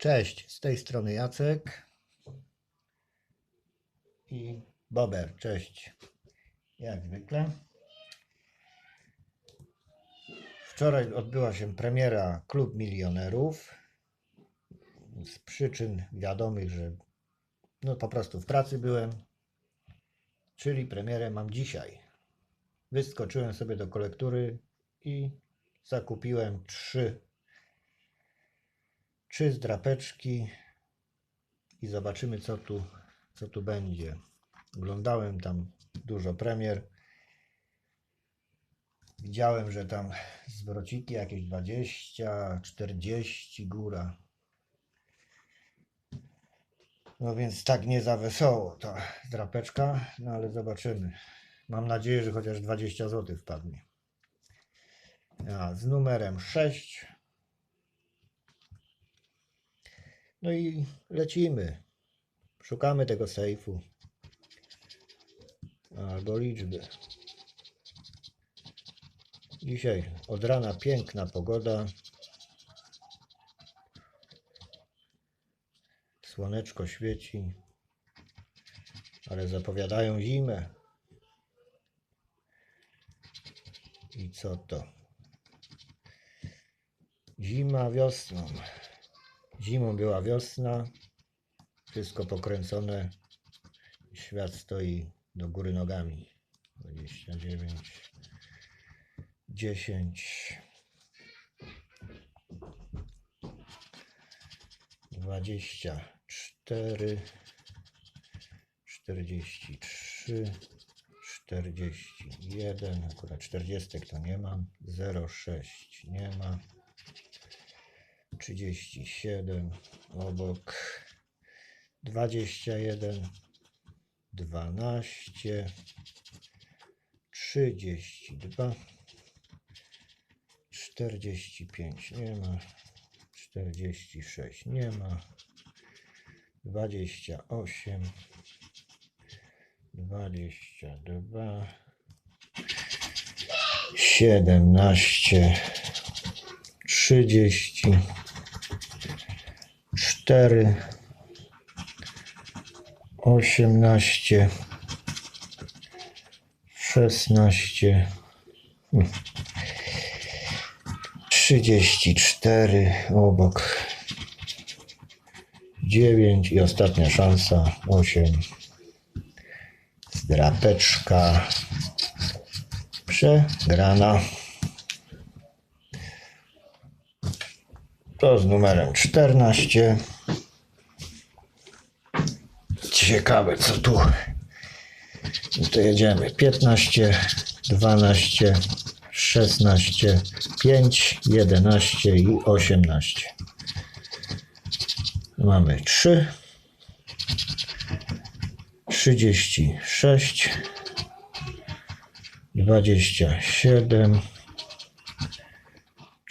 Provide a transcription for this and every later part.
Cześć, z tej strony Jacek i Bober. Cześć. Jak zwykle. Wczoraj odbyła się premiera Klub Milionerów. Z przyczyn wiadomych, że no po prostu w pracy byłem, czyli premierę mam dzisiaj. Wyskoczyłem sobie do kolektury i zakupiłem trzy trzy zdrapeczki i zobaczymy co tu, co tu będzie. Oglądałem tam dużo premier. Widziałem, że tam zwrociki jakieś 20, 40 góra. No więc tak nie za wesoło ta drapeczka, no ale zobaczymy. Mam nadzieję, że chociaż 20 zł wpadnie. A, z numerem 6 No i lecimy. Szukamy tego sejfu. Albo liczby. Dzisiaj od rana piękna pogoda. Słoneczko świeci, ale zapowiadają zimę. I co to? Zima wiosną. Zimą była wiosna, wszystko pokręcone, świat stoi do góry nogami. 29, 10, 24, 43, 41, akurat 40 to nie mam, 06 nie ma. 37 obok 21 12 32 45 nie ma 46 nie ma 28 22 17 30 cztery, osiemnaście, szesnaście, hmm, trzydzieści cztery obok, dziewięć i ostatnia szansa, osiem, zdrapeczka, przegrana. To z numerem 14. Ciekawe co tu. No to jedziemy. 15, 12, 16, 5, 11 i 18. Mamy 3, 36, 27,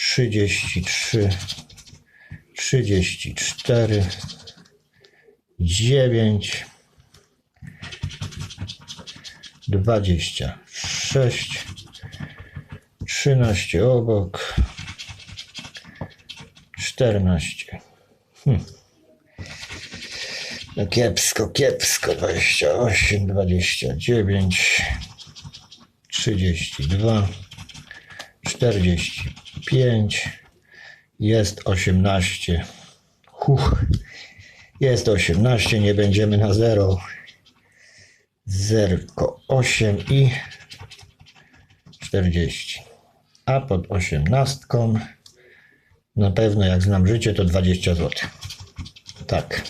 33, 34, 9, 26, 13 obok, 14. Hm. No kiepsko, kiepsko, 28, 29, 32, 45, jest 18. Huch. Jest 18, nie będziemy na 0. 0, 8 i 40. A pod 18 na pewno jak znam życie to 20 zł. Tak.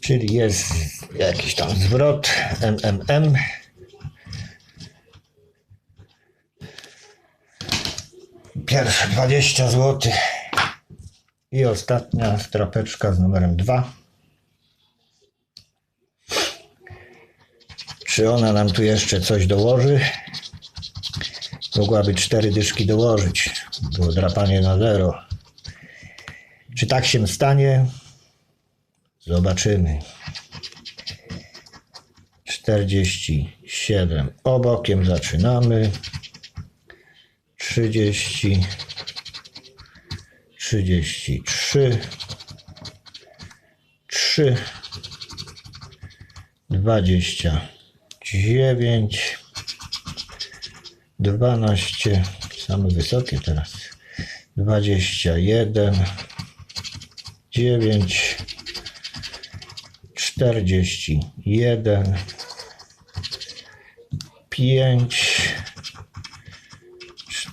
Czyli jest jakiś tam zwrot MMM. Pierwsze 20 zł I ostatnia strapeczka z numerem 2. Czy ona nam tu jeszcze coś dołoży? Mogłaby cztery dyszki dołożyć. Było drapanie na zero. Czy tak się stanie? Zobaczymy. 47. Obokiem zaczynamy. 30. 33. 3. 29. 12. Same wysokie teraz. 21. 9. 41. 5.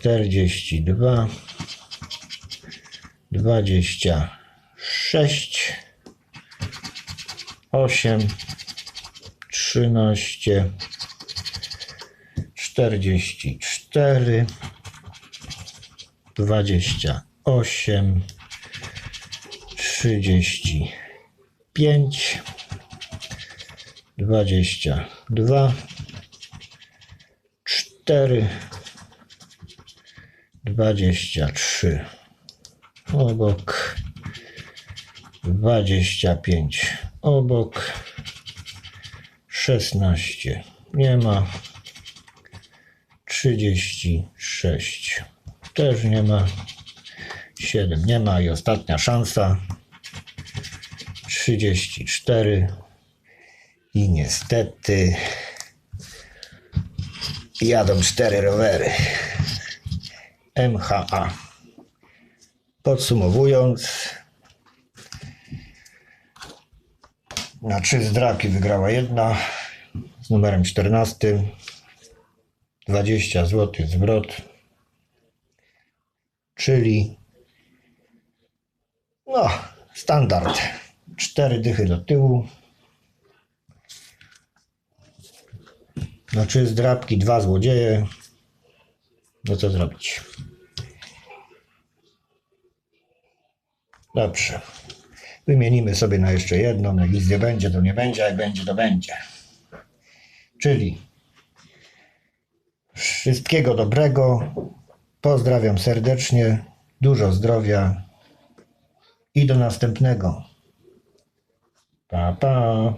42. 26. 8. 13. 44. 28. 35. 22. 4. 23. Obok. 25. Obok. 16. Nie ma. 36. Też nie ma. 7 nie ma. I ostatnia szansa. 34. I niestety jadą cztery rowery. MHA. Podsumowując, na trzy zdraki wygrała jedna z numerem 14. 20 zł zwrot, czyli no, standard. Cztery dychy do tyłu. Na trzy zdrabki, dwa złodzieje. No co zrobić? Dobrze. Wymienimy sobie na jeszcze jedną. Jak nic nie będzie, to nie będzie. Jak będzie, to będzie. Czyli wszystkiego dobrego. Pozdrawiam serdecznie. Dużo zdrowia. I do następnego. Pa, pa.